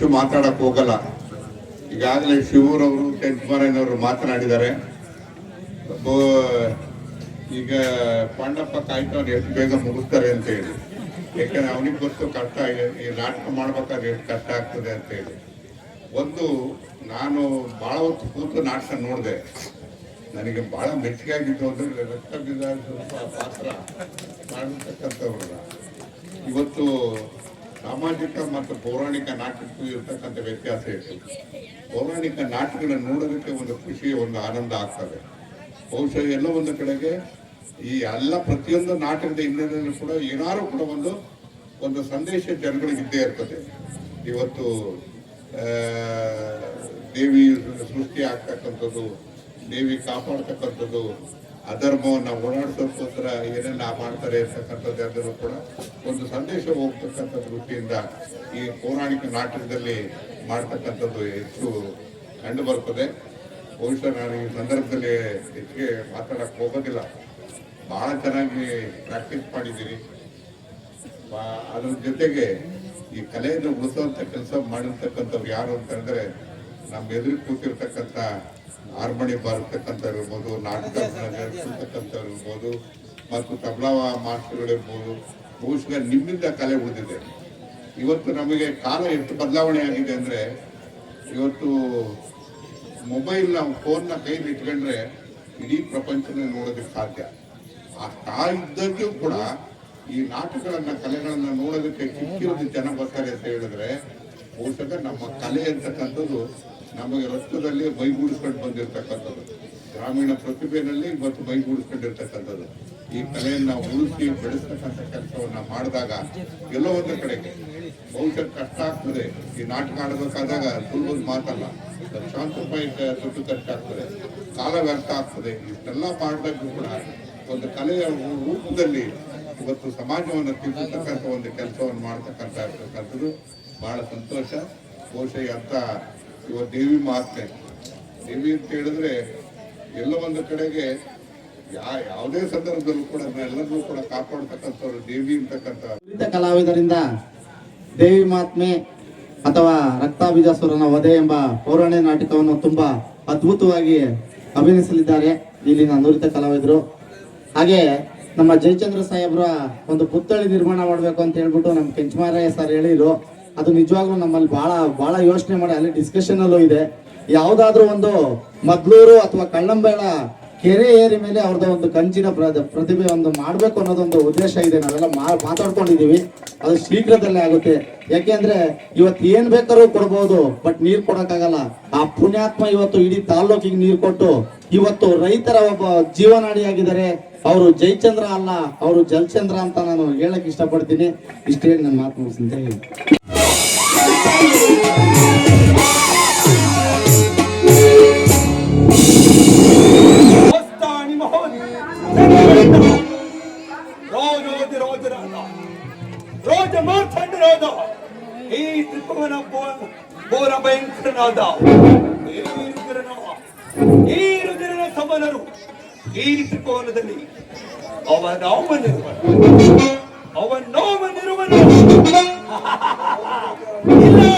ಹೆಚ್ಚು ಮಾತಾಡಕ್ ಹೋಗಲ್ಲ. ಈಗಾಗಲೇ ಶಿವೂರವರು ಅವರು ಮಾತನಾಡಿದ್ದಾರೆ. ಈಗ ಪಾಂಡಪ್ಪ ಕಾಯ್ತವ್ರು ಎಷ್ಟು ಬೇಗ ಮುಗಿಸ್ತಾರೆ ಅಂತ ಹೇಳಿ. ಯಾಕಂದ್ರೆ ಅವನಿಗೆ ಗೊತ್ತು ಕಷ್ಟ ಈ- ನಾಟಕ ಮಾಡ್ಬೇಕಾದ್ರೆ ಎಷ್ಟು ಕಷ್ಟ ಆಗ್ತದೆ ಅಂತ ಹೇಳಿ. ಒಂದು, ನಾನು ಬಹಳ ಹೊತ್ತು ಕೂತು ನಾಟಕ ನೋಡಿದೆ. ನನಗೆ ಬಹಳ ಮೆಚ್ಚುಗೆ ಆಗಿದ್ದು ಅಂದ್ರೆ ರಕ್ತ ಬಿದ್ದ ಸ್ವಲ್ಪ ಪಾತ್ರ ಮಾಡಿರ್ತಕ್ಕಂಥವ್ರನ್ನ ಇವತ್ತು ಸಾಮಾಜಿಕ ಮತ್ತು ಪೌರಾಣಿಕ ನಾಟಕಕ್ಕೂ ಇರತಕ್ಕಂಥ ವ್ಯತ್ಯಾಸ ಇತ್ತು ಪೌರಾಣಿಕ ನಾಟಕಗಳನ್ನು ನೋಡೋದಕ್ಕೆ ಒಂದು ಖುಷಿ, ಒಂದು ಆನಂದ ಆಗ್ತದೆ. ಬಹುಶಃ ಎಲ್ಲ ಒಂದು ಕಡೆಗೆ ಈ ಎಲ್ಲ ಪ್ರತಿಯೊಂದು ನಾಟಕದ ಹಿನ್ನೆಲೆಯಲ್ಲೂ ಕೂಡ ಏನಾದ್ರು ಕೂಡ ಒಂದು ಒಂದು ಸಂದೇಶ ಜನಗಳಿಗೆ ಇದ್ದೇ ಇರ್ತದೆ. ಇವತ್ತು ದೇವಿ ಸೃಷ್ಟಿ ಆಗ್ತಕ್ಕಂಥದ್ದು, ದೇವಿ ಕಾಪಾಡ್ತಕ್ಕಂಥದ್ದು ಅಧರ್ಮವನ್ನ ಓಡಾಡಿಸೋಕ್ಕೋಸ್ಕರ ಏನೆಲ್ಲ ಮಾಡ್ತಾರೆ ಇರ್ತಕ್ಕಂಥದ್ದು ಅದನ್ನು ಕೂಡ ಒಂದು ಸಂದೇಶ ಹೋಗ್ತಕ್ಕಂಥ ದೃಷ್ಟಿಯಿಂದ ಈ ಪೌರಾಣಿಕ ನಾಟಕದಲ್ಲಿ ಮಾಡ್ತಕ್ಕಂಥದ್ದು ಹೆಚ್ಚು ಕಂಡು ಬರ್ತದೆ. ಬಹುಶಃ ನಾನು ಈ ಸಂದರ್ಭದಲ್ಲಿ ಹೆಚ್ಚಿಗೆ ಮಾತಾಡಕ್ಕೆ ಹೋಗೋದಿಲ್ಲ. ಬಹಳ ಚೆನ್ನಾಗಿ ಪ್ರಾಕ್ಟೀಸ್ ಮಾಡಿದ್ದೀರಿ. ಅದ್ರ ಜೊತೆಗೆ ಈ ಕಲೆಯನ್ನು ಉಳಿಸುವಂತ ಕೆಲಸ ಮಾಡಿರ್ತಕ್ಕಂಥವ್ರು ಯಾರು ಅಂತಂದ್ರೆ ನಮ್ಮ ಎದುರು ಕೂತಿರ್ತಕ್ಕಂಥ ಹಾರ್ಮೋನಿ ಬಾರಿಸ್ತಕ್ಕಂಥ ಇರ್ಬೋದು, ನಾಟಕ ಇರ್ಬೋದು, ಮತ್ತು ತಬಲಾ ಮಾಸ್ಟರ್ಗಳಿರ್ಬೋದು ಬಹುಶಃ ನಿಮ್ಮಿಂದ ಕಲೆ ಉಳಿದಿದೆ. ಇವತ್ತು ನಮಗೆ ಕಾಲ ಎಷ್ಟು ಬದಲಾವಣೆ ಆಗಿದೆ ಅಂದ್ರೆ, ಇವತ್ತು ಮೊಬೈಲ್ ನಾವು ಫೋನ್ನ ಕೈಲಿ ಇಟ್ಕೊಂಡ್ರೆ ಇಡೀ ಪ್ರಪಂಚನ ನೋಡೋದಕ್ಕೆ ಸಾಧ್ಯ. ಆ ಇದ್ದದ್ದು ಕೂಡ ಈ ನಾಟಕಗಳನ್ನ, ಕಲೆಗಳನ್ನ ನೋಡೋದಕ್ಕೆ ಕಿಕ್ಕಿರೋದು ಜನ ಬರ್ತಾರೆ ಅಂತ ಹೇಳಿದ್ರೆ, ಬಹುಶಃ ನಮ್ಮ ಕಲೆ ಅಂತಕ್ಕಂಥದ್ದು ನಮಗೆ ರಕ್ತದಲ್ಲಿ ಮೈಗೂಡಿಸ್ಕೊಂಡು ಬಂದಿರತಕ್ಕಂಥದ್ದು. ಗ್ರಾಮೀಣ ಪ್ರತಿಭೆಯಲ್ಲಿ ಇವತ್ತು ಮೈಗೂಡಿಸ್ಕೊಂಡಿರ್ತಕ್ಕಂಥದ್ದು ಈ ಕಲೆಯನ್ನ ಉಳಿಸಿ ಬೆಳೆಸ್ತಕ್ಕಂಥ ಕೆಲಸವನ್ನ ಮಾಡಿದಾಗ ಎಲ್ಲೋ ಒಂದು ಕಡೆಗೆ ಬಹುಶಃ ಕಷ್ಟ ಆಗ್ತದೆ. ಈ ನಾಟಕ ಆಡಬೇಕಾದಾಗ ಸುಲಭದ ಮಾತಲ್ಲ. ಲಕ್ಷಾಂತರ ರೂಪಾಯಿ ದುಡ್ಡು ಖರ್ಚಾಗ್ತದೆ ಕಾಲ ವ್ಯರ್ಥ ಆಗ್ತದೆ. ಇಷ್ಟೆಲ್ಲ ಮಾಡಿದಾಗೂ ಕೂಡ ಒಂದು ಕಲೆಯ ರೂಪದಲ್ಲಿ ಇವತ್ತು ಸಮಾಜವನ್ನು ತಿಳಿಸತಕ್ಕಂಥ ಒಂದು ಕೆಲಸವನ್ನು ಮಾಡ್ತಕ್ಕಂಥ ಇರ್ತಕ್ಕಂಥದ್ದು ಬಹಳ ಸಂತೋಷ. ಬಹುಶಃ ಅಂತ ಇವತ್ತು ದೇವಿ ಮಹಾತ್ಮೆ ದೇವಿ ಅಂತ ಹೇಳಿದ್ರೆ ಎಲ್ಲ ಒಂದು ಕಡೆಗೆ ಯಾವುದೇ ಸಂದರ್ಭದಲ್ಲೂ ಕೂಡ ಎಲ್ಲರನ್ನೂ ಕೂಡ ಕಾಪಾಡ್ತಕ್ಕಂಥವ್ರು ದೇವಿ ಅಂತಕ್ಕಂಥ ಕಲಾವಿದರಿಂದ ದೇವಿ ಮಹಾತ್ಮೆ ಅಥವಾ ರಕ್ತಾಭಿಜಾಸುರನ ವಧೆ ಎಂಬ ಪೌರಾಣಿ ನಾಟಕವನ್ನು ತುಂಬಾ ಅದ್ಭುತವಾಗಿ ಅಭಿನಯಿಸಲಿದ್ದಾರೆ ಇಲ್ಲಿನ ನುರಿತ ಕಲಾವಿದರು. ಹಾಗೆ ನಮ್ಮ ಜಯಚಂದ್ರ ಸಾಹೇಬ್ರ ಒಂದು ಪುತ್ಥಳಿ ನಿರ್ಮಾಣ ಮಾಡಬೇಕು ಅಂತ ಹೇಳ್ಬಿಟ್ಟು ನಮ್ಮ ಕೆಂಚಮಾರಯ್ಯ ಸರ್ ಹೇಳಿದ್ರು. ಅದು ನಿಜವಾಗ್ಲೂ ನಮ್ಮಲ್ಲಿ ಬಹಳ ಬಹಳ ಯೋಚನೆ ಮಾಡಿ ಅಲ್ಲಿ ಡಿಸ್ಕಷನ್ ಅಲ್ಲೂ ಇದೆ. ಯಾವ್ದಾದ್ರು ಒಂದು ಮದ್ಲೂರು ಅಥವಾ ಕಳ್ಳಂಬೇಳ ಕೆರೆ ಏರಿ ಮೇಲೆ ಅವ್ರದ್ದು ಒಂದು ಕಂಚಿನ ಪ್ರ- ಪ್ರತಿಭೆ ಒಂದು ಮಾಡ್ಬೇಕು ಅನ್ನೋದೊಂದು ಉದ್ದೇಶ ಇದೆ. ನಾವೆಲ್ಲ ಮಾತಾಡ್ಕೊಂಡಿದೀವಿ ಅದು ಶೀಘ್ರದಲ್ಲೇ ಆಗುತ್ತೆ. ಯಾಕೆಂದ್ರೆ ಇವತ್ತು ಏನ್ ಬೇಕಾದ್ರೂ ಕೊಡ್ಬೋದು, ಬಟ್ ನೀರ್ ಕೊಡಕ್ಕಾಗಲ್ಲ. ಆ ಪುಣ್ಯಾತ್ಮ ಇವತ್ತು ಇಡೀ ತಾಲ್ಲೂಕಿಗೆ ನೀರ್ ಕೊಟ್ಟು, ಇವತ್ತು ರೈತರ ಒಬ್ಬ ಜೀವನಾಡಿಯಾಗಿದ್ದಾರೆ. ಅವರು ಜಯಚಂದ್ರ ಅಲ್ಲ, ಅವರು ಜಲಚಂದ್ರ ಅಂತ ನಾನು ಹೇಳಕ್ ಇಷ್ಟಪಡ್ತೀನಿ. ಇಷ್ಟೇ ನನ್ನ ಮಾತು ಮುಗಿಸ್ತೀನಿ. ರಾಜ ಈ ತ್ರಿಪುವನ ಘೋರ ಭಯಂಕರನಾದ ಈ ರುದ್ರನ ಸಮನರು ಈ ತ್ರಿಪುವನದಲ್ಲಿ ಅವ ನಾಮನಿರುವನು ಅವ ನಾಮನಿರುವನು ಇಲ್ಲ